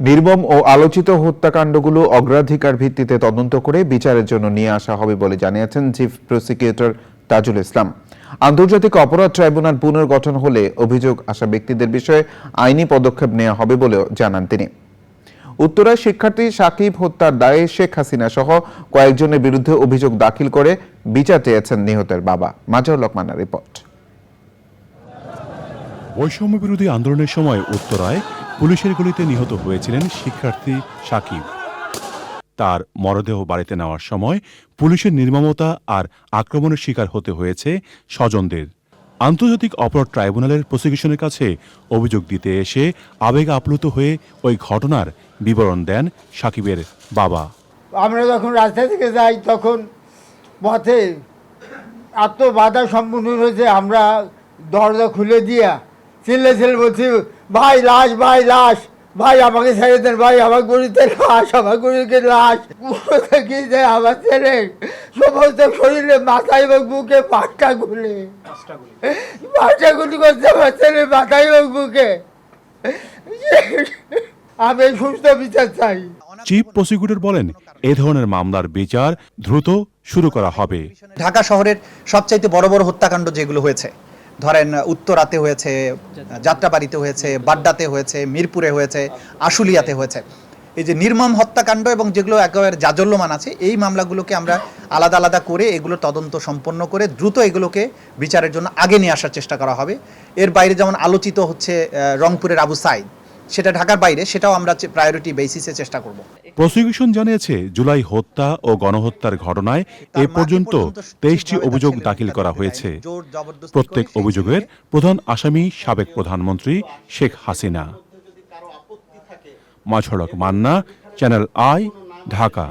নির্মম ও আলোচিত হত্যাকাণ্ডগুলো অগ্রাধিকার ভিত্তিতে তদন্ত করে বিচারের জন্য নিয়ে আসা হবে বলে জানিয়েছেন চিফ প্রসিকিউটর তাজুল ইসলাম। আন্তর্জাতিক অপরাধ ট্রাইব্যুনাল পুনর্গঠন হলে অভিযোগ আসা ব্যক্তিদের বিষয়ে আইনি পদক্ষেপ নেওয়া হবে বলেও জানান তিনি। উত্তরায় শিক্ষার্থী সাকিব হত্যার দায়ে শেখ হাসিনা সহ কয়েকজনের বিরুদ্ধে অভিযোগ দাখিল করে বিচার চেয়েছেন নিহতের বাবা। মাজার লকমানের রিপোর্ট। বৈষম্য বিরোধী আন্দোলনের সময় উত্তরায় পুলিশের গুলিতে নিহত হয়েছিলেন শিক্ষার্থী সাকিব। তার মরদেহ বাড়িতে নেওয়ার সময় পুলিশের নির্মমতা আর আক্রমণের শিকার হতে হয়েছে স্বজনদের। আন্তর্জাতিক অপরাধ ট্রাইব্যুনালের প্রসিকিউশনের কাছে অভিযোগ দিতে এসে আবেগ আপ্লুত হয়ে ওই ঘটনার বিবরণ দেন সাকিবের বাবা। আমরা যখন রাস্তা থেকে যাই, তখন পথে এত বাধা হয়েছে, আমরা দরজা খুলে দিয়া ছেলে ছেলে বলছি ভাই লাশ ভাই লাশ। ভাই আমাকে ছেড়ে দেন ভাই আমার গরিতে লাশ আমার গরিকে লাশ। কি যে আমার ছেলে? সমস্ত শরীরে মাথায় এবং বুকে পাটটা গুলে। পাটটা গুলি। করছে আমার ছেলে মাথায় এবং বুকে। আমি সুস্থ বিচার চাই। চিফ প্রসিকিউটর বলেন এ ধরনের মামলার বিচার দ্রুত শুরু করা হবে। ঢাকা শহরের সবচাইতে বড় বড় হত্যাকাণ্ড যেগুলো হয়েছে ধরেন, উত্তরাতে হয়েছে, যাত্রাবাড়িতে হয়েছে, বাড্ডাতে হয়েছে, মিরপুরে হয়েছে, আশুলিয়াতে হয়েছে। এই যে নির্মম হত্যাকাণ্ড এবং যেগুলো একেবারে জাজল্যমান আছে, এই মামলাগুলোকে আমরা আলাদা আলাদা করে এগুলো তদন্ত সম্পন্ন করে দ্রুত এগুলোকে বিচারের জন্য আগে নিয়ে আসার চেষ্টা করা হবে। এর বাইরে যেমন আলোচিত হচ্ছে রংপুরের আবু সাইদ। সেটা ঢাকার বাইরে সেটাও আমরা প্রায়োরিটি বেসিসে চেষ্টা করব। প্রসিকিউশন জানিয়েছে জুলাই হত্যা ও গণহত্যার ঘটনায় এ পর্যন্ত তেইশটি অভিযোগ দাখিল করা হয়েছে। প্রত্যেক অভিযোগের প্রধান আসামি সাবেক প্রধানমন্ত্রী শেখ হাসিনা। মাছড়ক মান্না চ্যানেল আই ঢাকা।